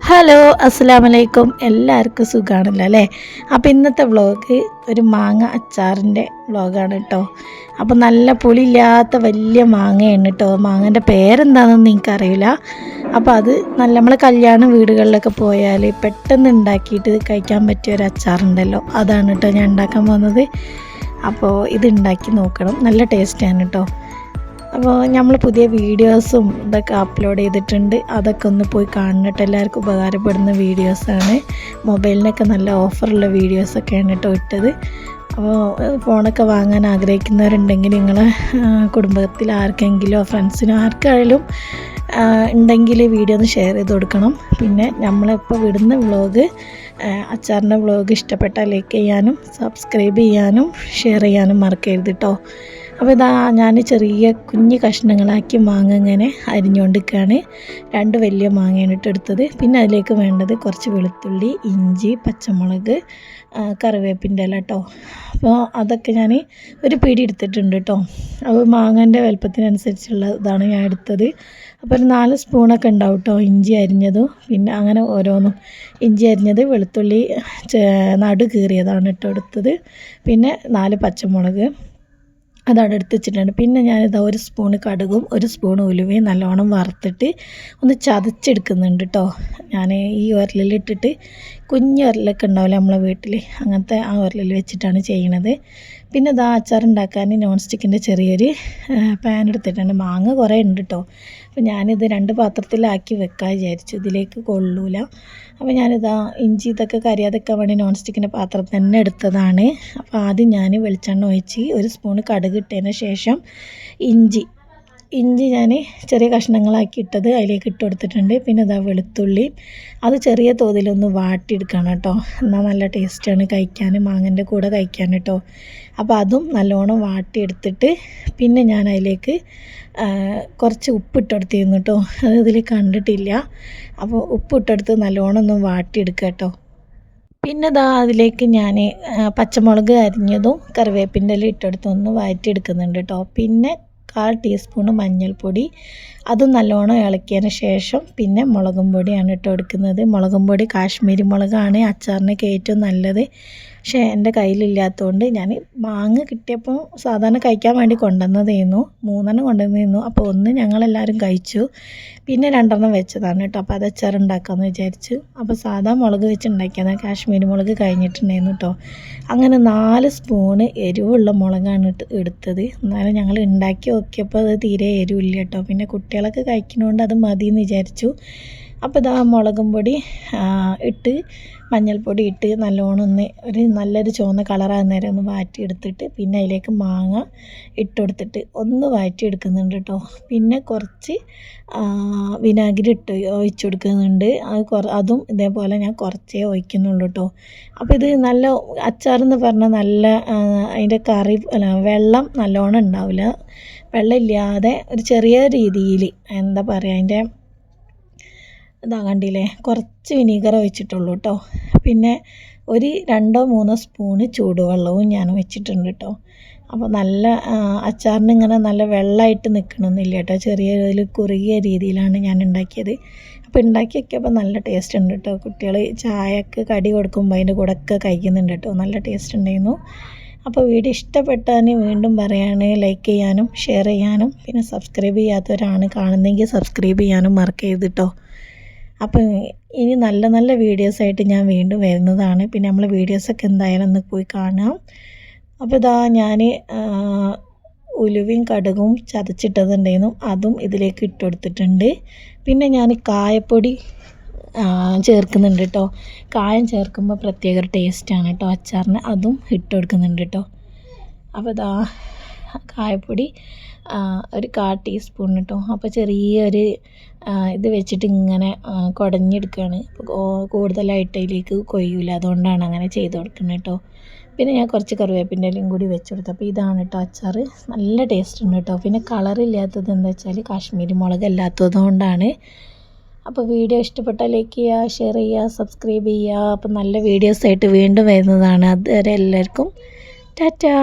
Hello അസ്സാം വലൈക്കും എല്ലാവർക്കും സുഖമാണല്ലോ അല്ലേ? അപ്പോൾ ഇന്നത്തെ വ്ളോഗ് ഒരു മാങ്ങ അച്ചാറിന്റെ വ്ളോഗാണ് കേട്ടോ അപ്പോൾ നല്ല പുളിയില്ലാത്ത വലിയ മാങ്ങയാണ് കേട്ടോ മാങ്ങന്റെ പേരെന്താണെന്ന് നിങ്ങൾക്ക് എനിക്കറിയില്ല അപ്പോൾ അത് നല്ല നമ്മളെ കല്യാണ വീടുകളിലൊക്കെ പോയാൽ പെട്ടെന്ന് ഉണ്ടാക്കിയിട്ട് കഴിക്കാൻ പറ്റിയ ഒരു അച്ചാറുണ്ടല്ലോ. അതാണ് കേട്ടോ ഞാൻ ഉണ്ടാക്കാൻ പോകുന്നത്. അപ്പോൾ ഇത് ഉണ്ടാക്കി നോക്കണം. നല്ല ടേസ്റ്റാണ് കേട്ടോ അപ്പോൾ നമ്മൾ പുതിയ വീഡിയോസും ഇതൊക്കെ അപ്ലോഡ് ചെയ്തിട്ടുണ്ട്. അതൊക്കെ ഒന്ന് പോയി കാണുന്നിട്ട് എല്ലാവർക്കും ഉപകാരപ്പെടുന്ന വീഡിയോസാണ്. മൊബൈലിനൊക്കെ നല്ല ഓഫറുള്ള വീഡിയോസൊക്കെയാണ് കേട്ടോ ഇട്ടത്. അപ്പോൾ ഫോണൊക്കെ വാങ്ങാൻ ആഗ്രഹിക്കുന്നവരുണ്ടെങ്കിൽ നിങ്ങൾ കുടുംബത്തിൽ ആർക്കെങ്കിലോ ഫ്രണ്ട്സിനോ ആർക്കായാലും ഉണ്ടെങ്കിൽ വീഡിയോ ഒന്ന് ഷെയർ ചെയ്ത് കൊടുക്കണം. പിന്നെ നമ്മളിപ്പോൾ വിടുന്ന വ്ലോഗ് അച്ചാറിന്റെ വ്ലോഗ് ഇഷ്ടപ്പെട്ടാൽ ലൈക്ക് ചെയ്യാനും സബ്സ്ക്രൈബ് ചെയ്യാനും ഷെയർ ചെയ്യാനും മറക്കരുത് കേട്ടോ അപ്പോൾ ഇതാ ഞാൻ ചെറിയ കുഞ്ഞ് കഷ്ണങ്ങളാക്കി മാങ്ങ ഇങ്ങനെ അരിഞ്ഞുകൊണ്ടിരിക്കുകയാണ്. രണ്ട് വലിയ മാങ്ങയാണ് ഇട്ടെടുത്തത് പിന്നെ അതിലേക്ക് വേണ്ടത് കുറച്ച് വെളുത്തുള്ളി ഇഞ്ചി പച്ചമുളക് കറിവേപ്പിന്റെ ഇല കേട്ടോ. അപ്പോൾ അതൊക്കെ ഞാൻ ഒരു പിടി എടുത്തിട്ടുണ്ട് കേട്ടോ. അപ്പോൾ മാങ്ങന്റെ വലുപ്പത്തിനനുസരിച്ചുള്ള ഇതാണ് ഞാൻ എടുത്തത്. അപ്പോൾ ഒരു നാല് സ്പൂണൊക്കെ ഉണ്ടാവും കേട്ടോ ഇഞ്ചി അരിഞ്ഞതും. പിന്നെ അങ്ങനെ ഓരോന്നും ഇഞ്ചി അരിഞ്ഞത് വെളുത്തുള്ളി നടു കീറിയതാണ് കേട്ടോ എടുത്തത്. പിന്നെ നാല് പച്ചമുളക് അതവിടെ എടുത്ത് വെച്ചിട്ടുണ്ട് പിന്നെ ഞാനിതാ ഒരു സ്പൂണ് കടുകും ഒരു സ്പൂൺ ഉലുവയും നല്ലോണം വറുത്തിട്ട് ഒന്ന് ചതച്ചെടുക്കുന്നുണ്ട് കേട്ടോ ഞാൻ ഈ ഉരലിലിട്ടിട്ട് കുഞ്ഞു ഉരലൊക്കെ ഉണ്ടാവില്ല നമ്മളെ വീട്ടിൽ അങ്ങനത്തെ ആ ഉരലിൽ വെച്ചിട്ടാണ് ചെയ്യണത്. പിന്നെ ഇതാ അച്ചാർ ഉണ്ടാക്കാൻ നോൺ സ്റ്റിക്കിന്റെ ചെറിയൊരു പാൻ എടുത്തിട്ടുണ്ട്. മാങ്ങ കുറേ ഉണ്ട് കേട്ടോ അപ്പോൾ ഞാനിത് രണ്ട് പാത്രത്തിലാക്കി വെക്കാൻ വിചാരിച്ചു. ഇതിലേക്ക് കൊള്ളൂല. അപ്പോൾ ഞാനിതാ ഇഞ്ചി ഇതൊക്കെ കരിയാതൊക്കെ വേണ്ടി നോൺ സ്റ്റിക്കിന്റെ പാത്രം തന്നെ എടുത്തതാണ്. അപ്പോൾ ആദ്യം ഞാൻ വെളിച്ചെണ്ണ ഒഴിച്ച് ഒരു സ്പൂണ് കടുക് ഇട്ടതിന് ശേഷം ഇഞ്ചി ഇഞ്ചി ഞാൻ ചെറിയ കഷ്ണങ്ങളാക്കി ഇട്ടത് അതിലേക്ക് ഇട്ട് കൊടുത്തിട്ടുണ്ട്. പിന്നെ ഇതാ വെളുത്തുള്ളി. അത് ചെറിയ തോതിലൊന്ന് വാട്ടിയെടുക്കണം കേട്ടോ. എന്നാൽ നല്ല ടേസ്റ്റാണ് കഴിക്കാൻ മാങ്ങന്റെ കൂടെ കഴിക്കാൻ കേട്ടോ. അപ്പോൾ അതും നല്ലോണം വാട്ടിയെടുത്തിട്ട് പിന്നെ ഞാൻ അതിലേക്ക് കുറച്ച് ഉപ്പിട്ട് കൊടുത്തിരുന്നു കേട്ടോ. അത് ഇതിൽ കണ്ടിട്ടില്ല. അപ്പോൾ ഉപ്പിട്ടെടുത്ത് നല്ലോണം ഒന്ന് വാട്ടിയെടുക്കുക കേട്ടോ. പിന്നെ ദാ അതിലേക്ക് ഞാൻ പച്ചമുളക് അരിഞ്ഞതും കറിവേപ്പിന്റെ ഇല ഇട്ടെടുത്ത് ഒന്ന് കേട്ടോ. പിന്നെ കാൽ ടീസ്പൂൺ മഞ്ഞൾപ്പൊടി. അത് നല്ലോണം ഇളക്കിയതിന് ശേഷം പിന്നെ മുളകും പൊടിയാണ് ഇട്ട് കൊടുക്കുന്നത്. മുളകും പൊടി കാശ്മീരി മുളകാണ് അച്ചാറിനൊക്കെ ഏറ്റവും നല്ലത്. പക്ഷേ എന്റെ കയ്യിലില്ലാത്തതുകൊണ്ട് ഞാൻ മാങ്ങ കിട്ടിയപ്പോൾ സാധാരണ കഴിക്കാൻ വേണ്ടി കൊണ്ടുവന്നതായിരുന്നു മൂന്നെണ്ണം കൊണ്ടുവന്നിരുന്നു അപ്പോൾ ഒന്ന് ഞങ്ങളെല്ലാവരും കഴിച്ചു. പിന്നെ രണ്ടെണ്ണം വെച്ചതാണ് കേട്ടോ. അപ്പോൾ അത് അച്ചാർ ഉണ്ടാക്കാമെന്ന് വിചാരിച്ചു. അപ്പോൾ സാധാ മുളക് വെച്ച് കാശ്മീരി മുളക് കഴിഞ്ഞിട്ടുണ്ടായിരുന്നു കേട്ടോ. അങ്ങനെ നാല് സ്പൂണ് എരിവുള്ള മുളകാണ് എടുത്തത്. എന്നാലും ഞങ്ങൾ ഉണ്ടാക്കി നോക്കിയപ്പോൾ അത് തീരെ എരിവില്ല കേട്ടോ. പിന്നെ കുട്ടികളൊക്കെ കഴിക്കുന്നതുകൊണ്ട് അത് മതി എന്ന് വിചാരിച്ചു. അപ്പോൾ ഇതാ മുളകും പൊടി ഇട്ട് മഞ്ഞൾപ്പൊടി ഇട്ട് നല്ലോണം ഒന്ന് ഒരു നല്ലൊരു ചുവന്ന കളറാകുന്ന നേരം ഒന്ന് വാറ്റി എടുത്തിട്ട് പിന്നെ അതിലേക്ക് മാങ്ങ ഇട്ട് കൊടുത്തിട്ട് ഒന്ന് വാറ്റി വാറ്റിയെടുക്കുന്നുണ്ട് കേട്ടോ പിന്നെ കുറച്ച് വിനാഗിരി ഇട്ട് ഒഴിച്ചു കൊടുക്കുന്നുണ്ട് അത് കുറ അതും ഇതേപോലെ ഞാൻ കുറച്ചേ ഒഴിക്കുന്നുള്ളൂ കേട്ടോ അപ്പോൾ ഇത് നല്ല അച്ചാറെന്ന് പറഞ്ഞാൽ നല്ല അതിന്റെ കറി അല്ല വെള്ളം നല്ലോണം ഉണ്ടാവില്ല വെള്ളം ഇല്ലാതെ ഒരു ചെറിയ രീതിയിൽ എന്താ പറയുക അതിന്റെ ഇതാ കണ്ടില്ലേ? കുറച്ച് വിനീഗർ ഒഴിച്ചിട്ടുള്ളൂ കേട്ടോ പിന്നെ ഒരു രണ്ടോ മൂന്നോ സ്പൂണ് ചൂടുവെള്ളവും ഞാൻ വെച്ചിട്ടുണ്ട് കേട്ടോ അപ്പോൾ നല്ല അച്ചാറിന് ഇങ്ങനെ നല്ല വെള്ളമായിട്ട് നിൽക്കണമെന്നില്ല കേട്ടോ ചെറിയ രീതിയിൽ കുറുകിയ രീതിയിലാണ് ഞാൻ ഉണ്ടാക്കിയത്. അപ്പോൾ ഉണ്ടാക്കി വയ്ക്കുമ്പോൾ നല്ല ടേസ്റ്റ് ഉണ്ട് കേട്ടോ കുട്ടികൾ ചായക്ക് കടി കൊടുക്കുമ്പോൾ അതിന്റെ കൂടെ ഒക്കെ കഴിക്കുന്നുണ്ട് കേട്ടോ നല്ല ടേസ്റ്റ് ഉണ്ടായിരുന്നു. അപ്പോൾ വീഡിയോ ഇഷ്ടപ്പെട്ടാൽ വീണ്ടും പറയാണ് ലൈക്ക് ചെയ്യാനും ഷെയർ ചെയ്യാനും. പിന്നെ സബ്സ്ക്രൈബ് ചെയ്യാത്തവരാണ് കാണുന്നതെങ്കിൽ സബ്സ്ക്രൈബ് ചെയ്യാനും മറക്കരുത് കേട്ടോ അപ്പോൾ ഇനി നല്ല നല്ല വീഡിയോസായിട്ട് ഞാൻ വീണ്ടും വരുന്നതാണ്. പിന്നെ നമ്മൾ വീഡിയോസൊക്കെ എന്തായാലും ഒന്ന് പോയി കാണാം. അപ്പോൾ ഇതാ ഞാൻ ഉലുവയും കടുകും ചതച്ചിട്ടതുണ്ടായിരുന്നു. അതും ഇതിലേക്ക് ഇട്ടുകൊടുത്തിട്ടുണ്ട് പിന്നെ ഞാൻ കായപ്പൊടി ചേർക്കുന്നുണ്ട് കേട്ടോ കായം ചേർക്കുമ്പോൾ പ്രത്യേക ടേസ്റ്റാണ് കേട്ടോ അച്ചാറിന്. അതും ഇട്ട് കൊടുക്കുന്നുണ്ട് കേട്ടോ അപ്പോൾ ഇതാ കായപ്പൊടി ഒരു കാ ടീസ്പൂൺ കേട്ടോ അപ്പോൾ ചെറിയൊരു ഇത് വെച്ചിട്ട് ഇങ്ങനെ കുടഞ്ഞെടുക്കുകയാണ് കൂടുതലായിട്ട് അതിലേക്ക് കൊയ്യൂല. അതുകൊണ്ടാണ് അങ്ങനെ ചെയ്ത് കൊടുക്കുന്നത് കേട്ടോ പിന്നെ ഞാൻ കുറച്ച് കറിവേപ്പിന്റെ ഇലയും കൂടി വെച്ച് കൊടുത്തു. അപ്പോൾ ഇതാണ് കേട്ടോ അച്ചാർ നല്ല ടേസ്റ്റ് ഉണ്ട് കേട്ടോ പിന്നെ കളറില്ലാത്തത് എന്താ വെച്ചാൽ കാശ്മീരി മുളക് അല്ലാത്തതുകൊണ്ടാണ് അപ്പോൾ വീഡിയോ ഇഷ്ടപ്പെട്ടാൽ ലൈക്ക് ചെയ്യുക ഷെയർ ചെയ്യുക സബ്സ്ക്രൈബ് ചെയ്യുക അപ്പോൾ നല്ല വീഡിയോസായിട്ട് വീണ്ടും വരുന്നതാണ്. അതുവരെ എല്ലാവർക്കും ടാറ്റാ.